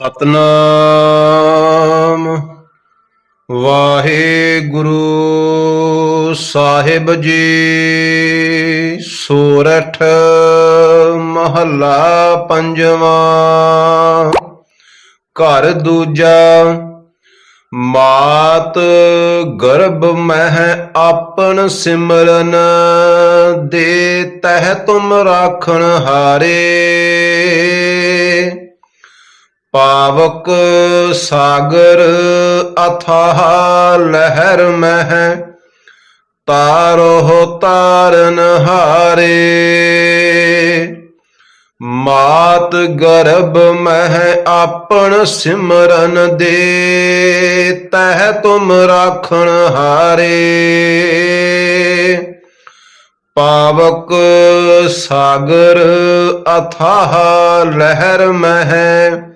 ਸਤਨਾਮ। ਵਾਹਿਗੁਰੂ ਸਾਹਿਬ ਜੀ, ਸੋਰਠ ਮਹੱਲਾ ਪੰਜਵਾਂ। ਘਰ ਦੂਜਾ, ਮਾਤ ਗਰਭ ਮਹਿ ਆਪਨ ਸਿਮਰਨ ਦੇ ਤਹਿ ਤੁਮ ਰਾਖਣ ਹਾਰੇ। ਪਾਵਕ ਸਾਗਰ ਅਥਾਹ ਲਹਿਰ ਮਹਿ ਤਾਰੋ ਤਾਰਨ ਹਾਰੇ। ਮਾਤ ਗਰਭ ਮਹਿ ਆਪਣ ਸਿਮਰਨ ਦੇ, ਤਹਿ ਤੁਮ ਰਾਖਣ ਹਾਰੇ। ਪਾਵਕ ਸਾਗਰ ਅਥਾਹ ਲਹਿਰ ਮਹਿ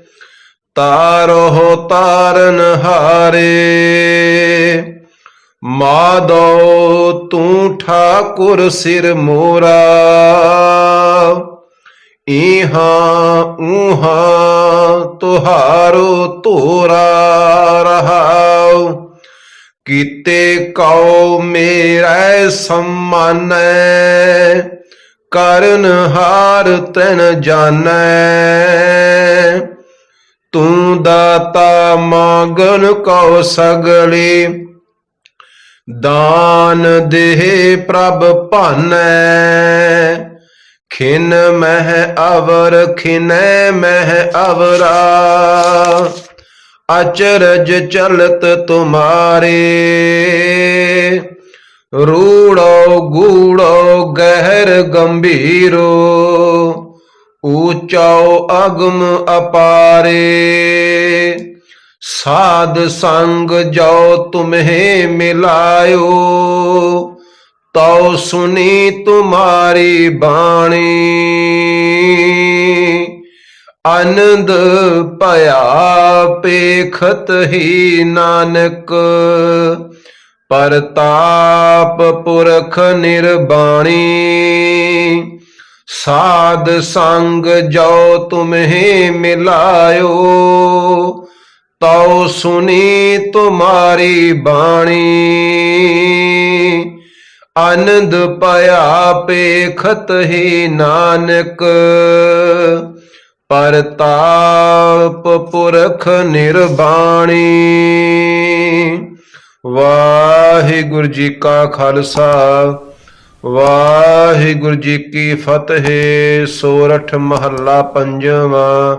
ਤਾਰੋ ਤਾਰਨ ਹਾਰੇ। ਮਾਦੋ ਤੂੰ ਠਾਕੁਰ ਸਿਰ ਮੋਰਾ। ਇਹਾਂ ਉਹਾਂ ਤੁਹਾਰੋ ਤੋਰਾ ਰਹਾਉ। ਕੀਤੇ ਕਉ ਮੇਰਾ ਸਮਾਨੈ, ਕਰਨ ਹਾਰ ਤਨ ਜਾਣੈ ਤੂੰ ਦਾਤਾ ਮੰਗਨ ਕਉ ਸਗਲੇ। ਦਾਨ ਦੇਹ ਪ੍ਰਭ ਭਾਨੈ। ਖਿਨ ਮਹਿ ਅਵਰ, ਖਿਨੈ ਮਹਿ ਅਵਰਾ। ਅਚਰਜ ਚਲਤ ਤੁਮਾਰੇ। ਰੂੜੋ ਗੂੜੋ ਗਹਿਰ ਗੰਭੀਰੋ। ਊਚਾਓ ਅਗਮ ਅਪਾਰੇ। ਸਾਧ ਸੰਗ ਜੋ ਤੁਮਹੇ ਮਿਲਾਇਓ। ਤਉ ਸੁਨੀ ਤੁਮਾਰੀ ਬਾਣੀ। ਆਨੰਦ ਭਇਆ ਪੇਖਤ ਹੀ ਨਾਨਕ। ਪਰਤਾਪ ਪੁਰਖ ਨਿਰਬਾਣੀ। ਸਾਧ ਸੰਗ ਜੋ ਤੁਮਹੇ ਮਿਲਾਇਓ, ਤਉ ਸੁਨੀ ਤੁਮਾਰੀ ਬਾਣੀ। ਆਨੰਦ ਭਇਆ ਪੇਖਤ ਹੀ ਨਾਨਕ ਪਰਤਾਪ ਪੁਰਖ ਨਿਰਬਾਣੀ। ਵਾਹਿਗੁਰੂ ਜੀ ਕਾ ਖਾਲਸਾ। ਵਾਹਿਗੁਰੂ ਜੀ ਕੀ ਫਤਿਹ ਸੋਰਠ ਮਹੱਲਾ ਪੰਜਵਾਂ।